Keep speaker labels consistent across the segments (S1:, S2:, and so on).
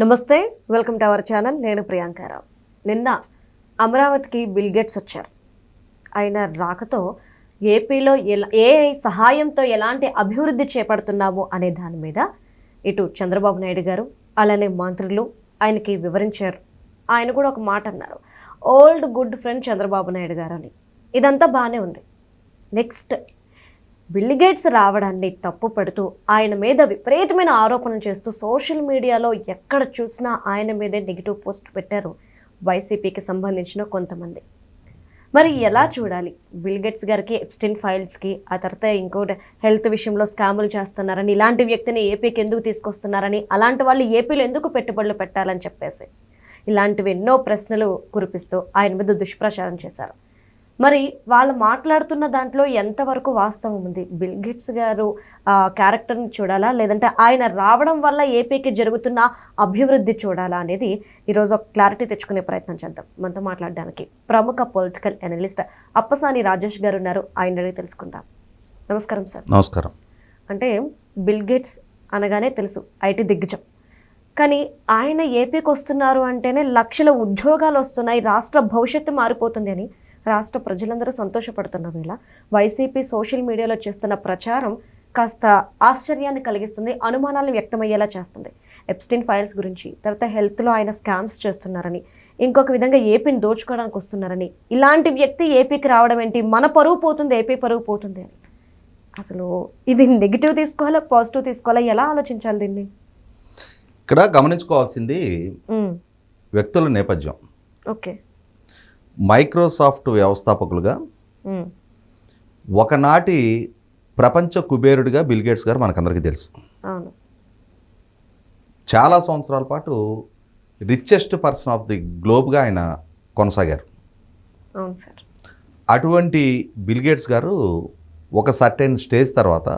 S1: నమస్తే welcome to our channel. నేను ప్రియాంకారావు నిన్న అమరావతికి బిల్ గేట్స్ వచ్చారు. ఆయన రాకతో ఏపీలో ఎలా ఏ సహాయంతో ఎలాంటి అభివృద్ధి చేపడుతున్నాము అనే దాని మీద ఇటు చంద్రబాబు నాయుడు గారు అలానే మంత్రులు ఆయనకి వివరించారు. ఆయన కూడా ఒక మాట అన్నారు. Old good friend Chandrababu Naidu garu అని. ఇదంతా బాగానే ఉంది. నెక్స్ట్ బిల్లిగేట్స్ రావడాన్ని తప్పుపడుతూ ఆయన మీద విపరీతమైన ఆరోపణలు చేస్తూ సోషల్ మీడియాలో ఎక్కడ చూసినా ఆయన మీదే నెగిటివ్ పోస్ట్ పెట్టారు వైసీపీకి సంబంధించిన కొంతమంది. మరి ఎలా చూడాలి? బిల్గేట్స్ గారికి ఎప్స్టిన్ ఫైల్స్కి ఆ తర్వాత ఇంకోటి హెల్త్ విషయంలో స్కాములు చేస్తున్నారని ఇలాంటి వ్యక్తిని ఏపీకి ఎందుకు తీసుకొస్తున్నారని అలాంటి వాళ్ళు ఏపీలో ఎందుకు పెట్టుబడులు పెట్టాలని చెప్పేసి ఇలాంటివి ఎన్నో ప్రశ్నలు కురిపిస్తూ ఆయన మీద దుష్ప్రచారం చేశారు. మరి వాళ్ళు మాట్లాడుతున్న దాంట్లో ఎంతవరకు వాస్తవం ఉంది? బిల్ గేట్స్ గారు క్యారెక్టర్ని చూడాలా? లేదంటే ఆయన రావడం వల్ల ఏపీకి జరుగుతున్న అభివృద్ధి చూడాలా అనేది ఈరోజు ఒక క్లారిటీ తెచ్చుకునే ప్రయత్నం చేద్దాం. మనతో మాట్లాడడానికి ప్రముఖ పొలిటికల్ అనలిస్ట్ అప్పసాని రాజేష్ గారు ఉన్నారు. ఆయన అడిగి తెలుసుకుందాం. నమస్కారం సార్.
S2: నమస్కారం.
S1: అంటే బిల్ గేట్స్ అనగానే తెలుసు ఐటీ దిగ్గజం. కానీ ఆయన ఏపీకి వస్తున్నారు అంటేనే లక్షల ఉద్యోగాలు వస్తున్నాయి రాష్ట్ర భవిష్యత్తు మారిపోతుంది అని రాష్ట్ర ప్రజలందరూ సంతోషపడుతున్న వేళ వైసీపీ సోషల్ మీడియాలో చేస్తున్న ప్రచారం కాస్త ఆశ్చర్యాన్ని కలిగిస్తుంది అనుమానాలను వ్యక్తమయ్యేలా చేస్తుంది. ఎప్స్టిన్ ఫైల్స్ గురించి తర్వాత హెల్త్లో ఆయన స్కామ్స్ చేస్తున్నారని ఇంకొక విధంగా ఏపీని దోచుకోవడానికి వస్తున్నారని ఇలాంటి వ్యక్తి ఏపీకి రావడం ఏంటి? మన పరువు పోతుంది ఏపీ పరువు పోతుంది అని. అసలు ఇది నెగిటివ్ తీసుకోవాలా పాజిటివ్ తీసుకోవాలా? ఎలా ఆలోచించాలి దీన్ని?
S2: ఇక్కడ గమనించుకోవాల్సింది. వ్యక్తుల నేపథ్యం.
S1: ఓకే.
S2: మైక్రోసాఫ్ట్ వ్యవస్థాపకులుగా. ఒకనాటి ప్రపంచ కుబేరుడిగా బిల్ గేట్స్ గారు మనకందరికీ తెలుసు చాలా సంవత్సరాల పాటు రిచెస్ట్ పర్సన్ ఆఫ్ ది గ్లోబ్గా ఆయన కొనసాగారు అటువంటి బిల్ గేట్స్ గారు ఒక సర్టెన్ స్టేజ్ తర్వాత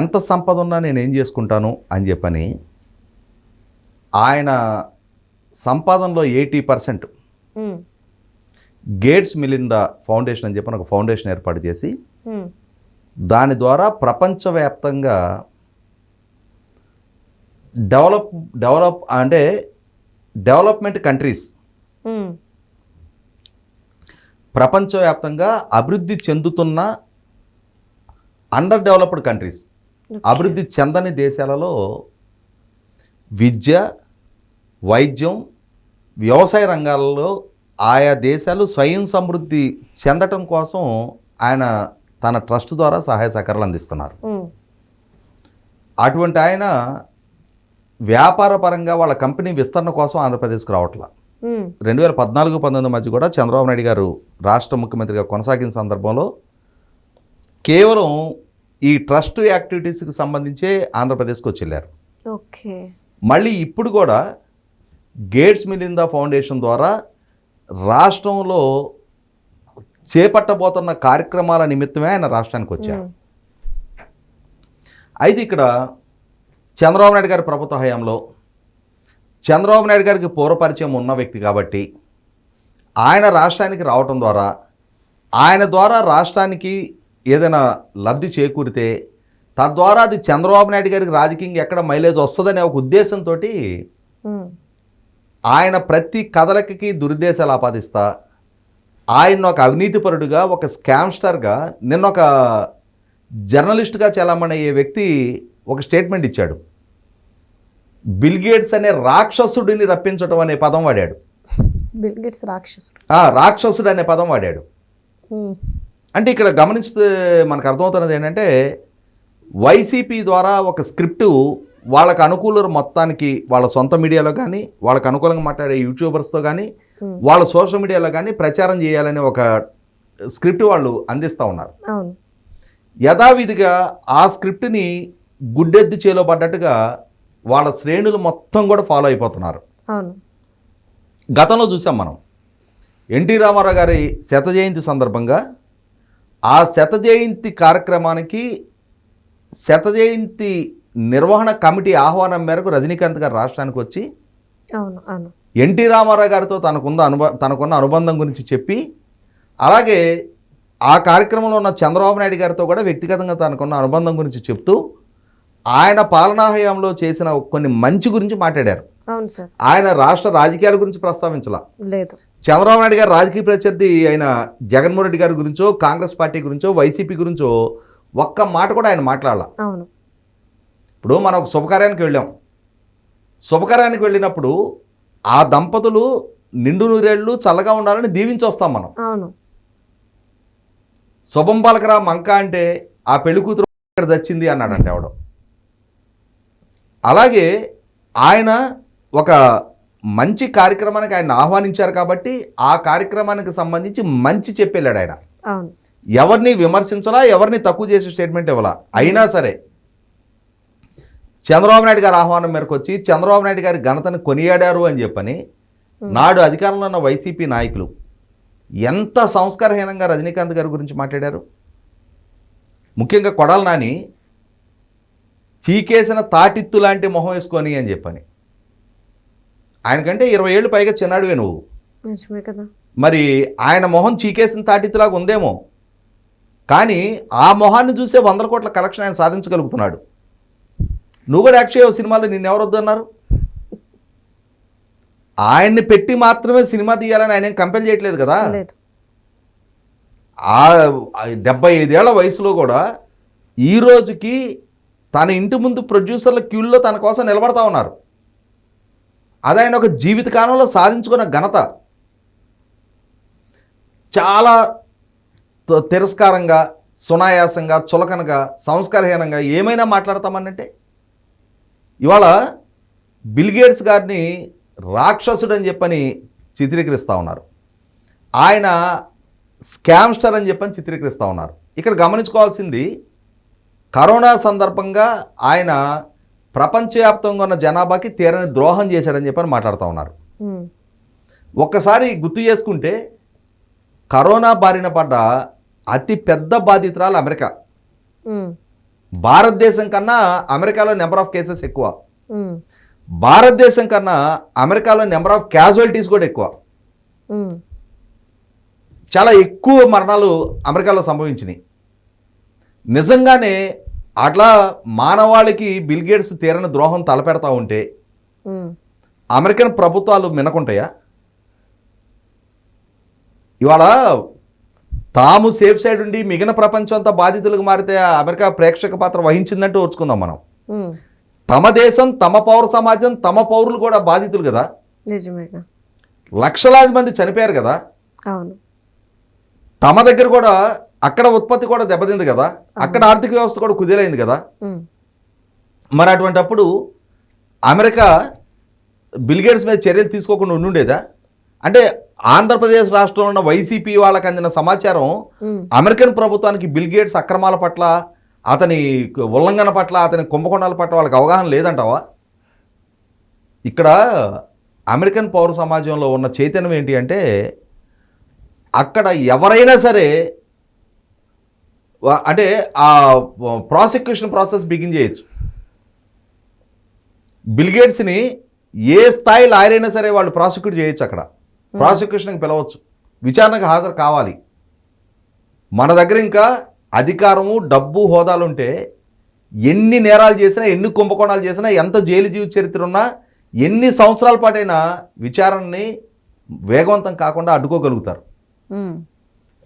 S2: ఎంత సంపద ఉన్నా నేను ఏం చేసుకుంటాను అని చెప్పని ఆయన సంపాదనలో eighty percent. Gates Melinda foundation అని చెప్పి ఒక ఫౌండేషన్ ఏర్పాటు చేసి
S1: మ్మ్.
S2: దాని ద్వారా ప్రపంచవ్యాప్తంగా డెవలప్ డెవలప్ అంటే డెవలప్మెంట్ కంట్రీస్
S1: మ్మ్.
S2: ప్రపంచవ్యాప్తంగా అభివృద్ధి చెందుతున్న అండర్ డెవలప్డ్ కంట్రీస్ అభివృద్ధి చెందని దేశాలలో విద్య వైద్యం వ్యవసాయ రంగాలలో ఆయా దేశాలు స్వయం సమృద్ధి చెందటం కోసం ఆయన తన ట్రస్ట్ ద్వారా సహాయ సహకారాలు అందిస్తున్నారు. అటువంటి ఆయన వ్యాపార పరంగా వాళ్ళ కంపెనీ విస్తరణ కోసం ఆంధ్రప్రదేశ్కి రావట్లా. రెండు వేల పద్నాలుగు పంతొమ్మిది మధ్య కూడా చంద్రబాబు నాయుడు గారు రాష్ట్ర ముఖ్యమంత్రిగా కొనసాగిన సందర్భంలో కేవలం ఈ ట్రస్ట్ యాక్టివిటీస్కి సంబంధించే ఆంధ్రప్రదేశ్కి వచ్చి వెళ్ళారు
S1: ఓకే
S2: మళ్ళీ ఇప్పుడు కూడా గేట్స్ మిలిందా ఫౌండేషన్ ద్వారా రాష్ట్రంలో చేపట్టబోతున్న కార్యక్రమాల నిమిత్తమే ఆయన రాష్ట్రానికి వచ్చారు. అయితే ఇక్కడ చంద్రబాబు నాయుడు గారి ప్రభుత్వ హయాంలో చంద్రబాబు నాయుడు గారికి పూర్వపరిచయం ఉన్న వ్యక్తి కాబట్టి ఆయన రాష్ట్రానికి రావటం ద్వారా ఆయన ద్వారా రాష్ట్రానికి ఏదైనా లబ్ధి చేకూరితే తద్వారా అది చంద్రబాబు నాయుడు గారికి రాజకీయంగా ఎక్కడ మైలేజ్ వస్తుందనే ఒక ఉద్దేశంతో. ఆయన ప్రతి కథలకి దురుద్దేశాలు ఆపాదిస్తా. ఆయన ఒక అవినీతిపరుడుగా ఒక స్కామ్స్టర్గా నిన్న ఒక జర్నలిస్ట్గా చలామణి అయ్యే వ్యక్తి ఒక స్టేట్మెంట్ ఇచ్చాడు. బిల్ గేట్స్ అనే రాక్షసుడిని రప్పించడం అనే పదం వాడాడు.
S1: బిల్ గేట్స్ రాక్షసుడు.
S2: ఆ, రాక్షసుడు అనే పదం వాడాడు. అంటే ఇక్కడ గమనిస్తే మనకు అర్థమవుతున్నది ఏంటంటే వైసీపీ ద్వారా ఒక స్క్రిప్టు వాళ్ళకు అనుకూల మొత్తానికి వాళ్ళ సొంత మీడియాలో కానీ వాళ్ళకు అనుకూలంగా మాట్లాడే యూట్యూబర్స్తో కానీ
S1: Hmm.
S2: వాళ్ళ సోషల్ మీడియాలో కానీ ప్రచారం చేయాలనే ఒక స్క్రిప్ట్ వాళ్ళు అందిస్తూ ఉన్నారు. యథావిధిగా ఆ స్క్రిప్ట్ని గుడ్డెద్ది చేలో పడ్డట్టుగా వాళ్ళ శ్రేణులు మొత్తం కూడా ఫాలో అయిపోతున్నారు. గతంలో చూసాం మనం. ఎన్టీ రామారావు గారి శత జయంతి సందర్భంగా ఆ శత జయంతి కార్యక్రమానికి శత జయంతి నిర్వహణ కమిటీ ఆహ్వానం మేరకు రజనీకాంత్ గారు రాష్ట్రానికి వచ్చి ఎన్టీ రామారావు గారితో తనకున్న అనుబ తనకున్న అనుబంధం గురించి చెప్పి అలాగే ఆ కార్యక్రమంలో ఉన్న చంద్రబాబు నాయుడు గారితో కూడా వ్యక్తిగతంగా తనకున్న అనుబంధం గురించి చెప్తూ ఆయన పాలనా హయాంలో చేసిన కొన్ని మంచి గురించి మాట్లాడారు.
S1: అవును సార్.
S2: ఆయన రాష్ట్ర రాజకీయాల గురించి ప్రస్తావించాల.
S1: లేదు.
S2: చంద్రబాబు నాయుడు గారు రాజకీయ ప్రత్యర్థి అయిన జగన్మోహన్ రెడ్డి గారి గురించో కాంగ్రెస్ పార్టీ గురించో వైసీపీ గురించో ఒక్క మాట కూడా ఆయన మాట్లాడాల.
S1: అవును.
S2: ఇప్పుడు మనం ఒక శుభకార్యానికి వెళ్ళాం. శుభకార్యానికి వెళ్ళినప్పుడు ఆ దంపతులు నిండు నూరేళ్ళు చల్లగా ఉండాలని దీవించి వస్తాం మనం.
S1: అవును.
S2: శుభం పలకరా మంక అంటే ఆ పెళ్ళి కూతురు ఇక్కడ చచ్చింది అన్నాడంటే ఎవడో. అలాగే ఆయన ఒక మంచి కార్యక్రమానికి ఆయన ఆహ్వానించారు కాబట్టి ఆ కార్యక్రమానికి సంబంధించి మంచి చెప్పెళ్ళాడు ఆయన. ఎవరిని విమర్శించలా ఎవరిని తక్కువ చేసే స్టేట్మెంట్ ఇవ్వాలా? అయినా సరే చంద్రబాబు నాయుడు గారి ఆహ్వానం మేరకు వచ్చి చంద్రబాబు నాయుడు గారి ఘనతను కొనియాడారు అని చెప్పని నాడు అధికారంలో ఉన్న వైసీపీ నాయకులు ఎంత సంస్కారహీనంగా రజనీకాంత్ గారి గురించి మాట్లాడారు? ముఖ్యంగా కొడాల నాని చీకేసిన తాటిత్తు లాంటి మొహం వేసుకొని అని చెప్పని. ఆయనకంటే ఇరవై ఏళ్ళు పైగా చిన్నాడువే నువ్వు.
S1: నిజమే కదా.
S2: మరి ఆయన మొహం చీకేసిన తాటిత్తులాగా ఉందేమో. కానీ ఆ మొహాన్ని చూసే వందల కోట్ల కలెక్షన్ ఆయన సాధించగలుగుతున్నాడు. నువ్వు కూడా యాక్ట్ చేయవు సినిమాలో నిన్ను ఎవరు వద్దన్నారు ఆయన్ని పెట్టి మాత్రమే సినిమా తీయాలని ఆయన ఏం కంపెల్ చేయట్లేదు కదా? ఆ డెబ్బై ఐదేళ్ళ వయసులో కూడా ఈ రోజుకి తన ఇంటి ముందు ప్రొడ్యూసర్ల క్యూల్లో తన కోసం నిలబడతా ఉన్నారు. అది ఆయన ఒక జీవితకాలంలో సాధించుకున్న ఘనత. చాలా తిరస్కారంగా సునాయాసంగా చులకనగా సంస్కారహీనంగా ఏమైనా మాట్లాడతామనంటే ఇవాళ బిల్గేట్స్ గారిని రాక్షసుడు అని చెప్పని చిత్రీకరిస్తూ ఉన్నారు ఆయన స్కామ్స్టర్ అని చెప్పని చిత్రీకరిస్తూ ఉన్నారు ఇక్కడ గమనించుకోవాల్సింది కరోనా సందర్భంగా ఆయన ప్రపంచవ్యాప్తంగా ఉన్న జనాభాకి తీరని ద్రోహం చేశాడని చెప్పని మాట్లాడుతూ ఉన్నారు. ఒక్కసారి గుర్తు చేసుకుంటే కరోనా బారిన పడ్డ అతి పెద్ద బాధితురాలు అమెరికా. భారతదేశం కన్నా అమెరికాలో నెంబర్ ఆఫ్ కేసెస్ ఎక్కువ. భారతదేశం కన్నా అమెరికాలో నెంబర్ ఆఫ్ క్యాజువాలిటీస్ కూడా ఎక్కువ. చాలా ఎక్కువ మరణాలు అమెరికాలో సంభవించినాయి నిజంగానే అట్లా మానవాళికి బిల్ గేట్స్ తీరని ద్రోహం తలపెడతా ఉంటే. అమెరికన్ ప్రభుత్వాలు మినకుంటాయా ఇవాళ తాము సేఫ్ సైడ్ ఉండి మిగిలిన ప్రపంచం అంతా బాధితులకు మారితే అమెరికా ప్రేక్షక పాత్ర వహించిందంటే ఓర్చుకుందాం మనం. తమ దేశం తమ పౌర సమాజం తమ పౌరులు కూడా బాధితులు కదా? లక్షలాది మంది చనిపోయారు కదా?
S1: అవును.
S2: తమ దగ్గర కూడా అక్కడ ఉత్పత్తి కూడా దెబ్బతింది కదా? అక్కడ ఆర్థిక వ్యవస్థ కూడా కుదేలైంది కదా. మరి అటువంటప్పుడు అమెరికా బిల్గేట్స్ మీద చర్యలు తీసుకోకుండా ఉండుండేదా? అంటే ఆంధ్రప్రదేశ్ రాష్ట్రంలో ఉన్న వైసీపీ వాళ్ళకి అందిన సమాచారం. అమెరికన్ ప్రభుత్వానికి బిల్గేట్స్ అక్రమాల పట్ల అతని ఉల్లంఘన పట్ల అతని కుంభకోణాల పట్ల వాళ్ళకి అవగాహన లేదంటావా? ఇక్కడ అమెరికన్ పౌర సమాజంలో ఉన్న చైతన్యం ఏంటి అంటే అక్కడ ఎవరైనా సరే అంటే ఆ ప్రాసిక్యూషన్ ప్రాసెస్ బిగిన్ చేయొచ్చు. బిల్గేట్స్ని ఏ స్థాయి లాయర్ అయినా సరే వాళ్ళు ప్రాసిక్యూట్ చేయొచ్చు అక్కడ. ప్రాసిక్యూషన్కి పిలవచ్చు. విచారణకు హాజరు కావాలి. మన దగ్గర ఇంకా అధికారము డబ్బు హోదాలు ఉంటే ఎన్ని నేరాలు చేసినా ఎన్ని కుంభకోణాలు చేసినా ఎంత జైలు జీవిత చరిత్ర ఉన్నా ఎన్ని సంవత్సరాల పాటైనా విచారణని వేగవంతం కాకుండా అడ్డుకోగలుగుతారు.
S1: ఉమ్.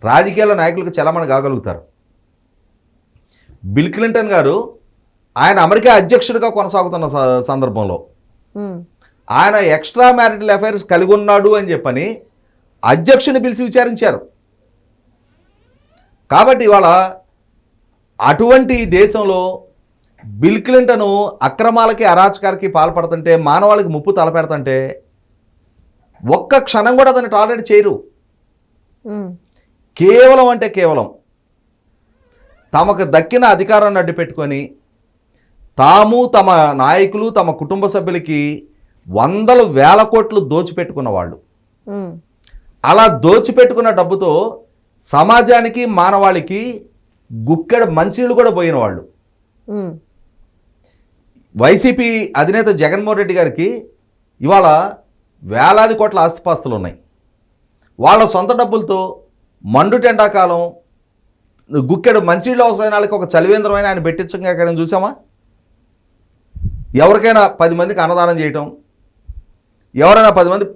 S2: రాజకీయాల నాయకులకు చలమణ కాగలుగుతారు. బిల్ క్లింటన్ గారు ఆయన అమెరికా అధ్యక్షుడిగా కొనసాగుతున్న సందర్భంలో
S1: ఉమ్.
S2: ఆయన ఎక్స్ట్రా మ్యారిటల్ అఫైర్స్ కలిగి ఉన్నాడు అని చెప్పని అధ్యక్షుని పిలిచి విచారించారు కాబట్టి ఇవాళ అటువంటి దేశంలో బిల్ క్లింటన్ అక్రమాలకి అరాచకాలకి పాల్పడుతుంటే మానవాళికి ముప్పు తలపెడుతుంటే ఒక్క క్షణం కూడా అతన్ని టాలరేట్ చేయరు. కేవలం అంటే కేవలం తమకు దక్కిన అధికారాన్ని అడ్డు పెట్టుకొని తాము తమ నాయకులు తమ కుటుంబ సభ్యులకి వందల వేల కోట్లు దోచిపెట్టుకున్న వాళ్ళు. అలా దోచిపెట్టుకున్న డబ్బుతో సమాజానికి మానవాళికి గుక్కెడ మంచినీళ్ళు కూడా పోయిన వాళ్ళు. వైసీపీ అధినేత జగన్మోహన్ రెడ్డి గారికి ఇవాళ వేలాది కోట్ల ఆస్తిపాస్తులు ఉన్నాయి వాళ్ళ సొంత డబ్బులతో మండు ఎండాకాలం గుక్కెడు మంచినీళ్ళు అవసరమైన వాళ్ళకి ఒక చలివేంద్రమైన ఆయన పెట్టించగా చూసామా ఎవరికైనా పది మందికి అన్నదానం చేయటం ఎవరైనా పది మంది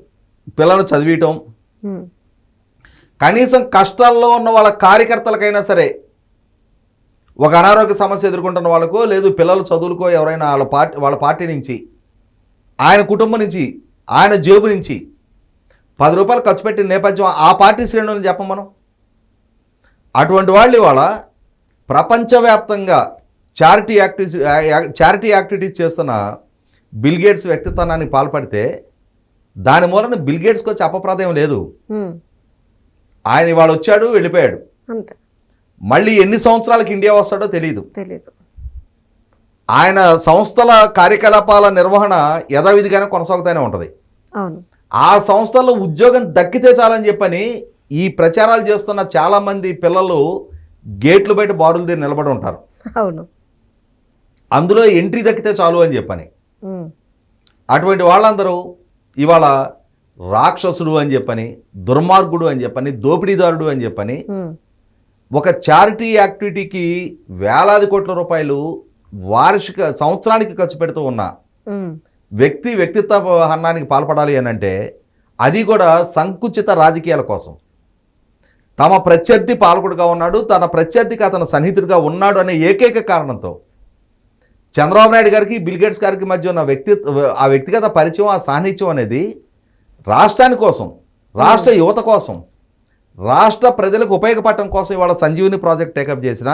S2: పిల్లలు చదివియటం. కనీసం కష్టాల్లో ఉన్న వాళ్ళ కార్యకర్తలకైనా సరే ఒక అనారోగ్య సమస్య ఎదుర్కొంటున్న వాళ్ళకో లేదు పిల్లలు చదువులకో ఎవరైనా వాళ్ళ పార్టీ వాళ్ళ పార్టీ నుంచి ఆయన కుటుంబం నుంచి ఆయన జేబు నుంచి పది రూపాయలు ఖర్చు పెట్టిన నేపథ్యం ఆ పార్టీ శ్రేణులను చెప్పం మనం. అటువంటి వాళ్ళు ఇవాళ ప్రపంచవ్యాప్తంగా చారిటీ యాక్టివిటీ చారిటీ యాక్టివిటీస్ చేస్తున్న బిల్ గేట్స్ వ్యక్తిత్వానికి పాల్పడితే దాని మూలన బిల్ గేట్స్కి వచ్చి అపప్రదాయం లేదు. ఆయన ఇవాళ వచ్చాడు వెళ్ళిపోయాడు. మళ్ళీ ఎన్ని సంవత్సరాలకు ఇండియా వస్తాడో తెలియదు
S1: తెలీదు.
S2: ఆయన సంస్థల కార్యకలాపాల నిర్వహణ యథావిధిగానే కొనసాగుతూనే ఉంటుంది. ఆ సంస్థల్లో ఉద్యోగం దక్కితే చాలని చెప్పని ఈ ప్రచారాలు చేస్తున్న చాలామంది పిల్లలు గేట్లు బయట బారులు తీరి నిలబడి ఉంటారు.
S1: అవును.
S2: అందులో ఎంట్రీ దక్కితే చాలు అని చెప్పని. అటువంటి వాళ్ళందరూ ఇవాళ రాక్షసుడు అని చెప్పని దుర్మార్గుడు అని చెప్పని దోపిడీదారుడు అని చెప్పని ఒక చారిటీ యాక్టివిటీకి వేలాది కోట్ల రూపాయలు వార్షిక సంవత్సరానికి ఖర్చు పెడుతూ ఉన్న వ్యక్తి వ్యక్తిత్వ హన్నానికి పాల్పడాలి అని అంటే అది కూడా సంకుచిత రాజకీయాల కోసం. తమ ప్రత్యర్థి పాలకుడుగా ఉన్నాడు తన ప్రత్యర్థికి అతను సన్నిహితుడిగా ఉన్నాడు అనే ఏకైక కారణంతో. చంద్రబాబు నాయుడు గారికి బిల్ గేట్స్ గారికి మధ్య ఉన్న వ్యక్తి ఆ వ్యక్తిగత పరిచయం ఆ సాన్నిధ్యం అనేది రాష్ట్రాని కోసం రాష్ట్ర యువత కోసం రాష్ట్ర ప్రజలకు ఉపయోగపడటం కోసం ఇవాళ సంజీవని ప్రాజెక్ట్ టేకప్ చేసిన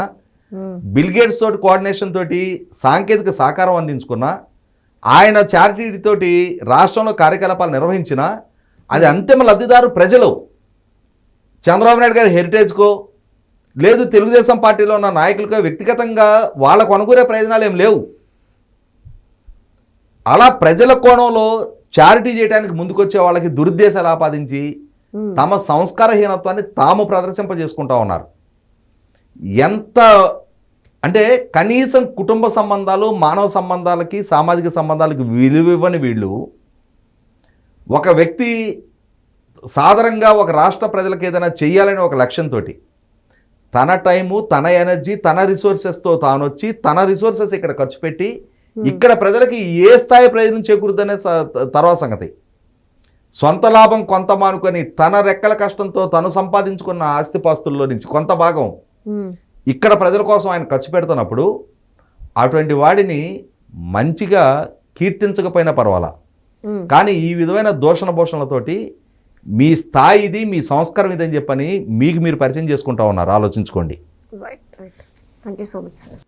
S1: ఉమ్,
S2: బిల్ గేట్స్ తోటి కోఆర్డినేషన్ తోటి సాంకేతిక సహకారం అందించుకున్న ఆయన చారిటీ తోటి రాష్ట్రంలో కార్యకలాపాలు నిర్వహించిన అది అంతిమ లబ్ధిదారు ప్రజలు చంద్రబాబు నాయుడు గారి హెరిటేజ్కో లేదు తెలుగుదేశం పార్టీలో ఉన్న నాయకులకో వ్యక్తిగతంగా వాళ్ళకు అనుకునే ప్రయోజనాలు ఏం లేవు. అలా ప్రజల కోణంలో చారిటీ చేయడానికి ముందుకొచ్చే వాళ్ళకి దురుద్దేశాలు ఆపాదించి తమ సంస్కారహీనత్వాన్ని తాము ప్రదర్శింపజేసుకుంటా ఉన్నారు. ఎంత అంటే కనీసం కుటుంబ సంబంధాలు మానవ సంబంధాలకి సామాజిక సంబంధాలకి విలువివ్వని వీళ్ళు ఒక వ్యక్తి సాధారణంగా ఒక రాష్ట్ర ప్రజలకు ఏదైనా చెయ్యాలని ఒక లక్ష్యంతో తన టైము తన ఎనర్జీ తన రిసోర్సెస్తో తాను వచ్చి తన రిసోర్సెస్ ఇక్కడ ఖర్చు పెట్టి ఇక్కడ ప్రజలకి ఏ స్థాయి ప్రయోజనం చేకూరుద్దనే స- తర్వాత సంగతి. సొంత లాభం కొంత మానుకొని తన రెక్కల కష్టంతో తను సంపాదించుకున్న ఆస్తిపాస్తుల్లో నుంచి కొంత భాగం ఇక్కడ ప్రజల కోసం ఆయన ఖర్చు పెడుతున్నప్పుడు అటువంటి వాడిని మంచిగా కీర్తించకపోయినా పర్వాలా. కానీ ఈ విధమైన దూషణ భూషణలతోటి మీ స్థాయి ఇది మీ సంస్కారం ఇదని చెప్పని మీకు మీరు పరిచయం చేసుకుంటా ఉన్నారు. ఆలోచించుకోండి.
S1: Right right thank you so much sir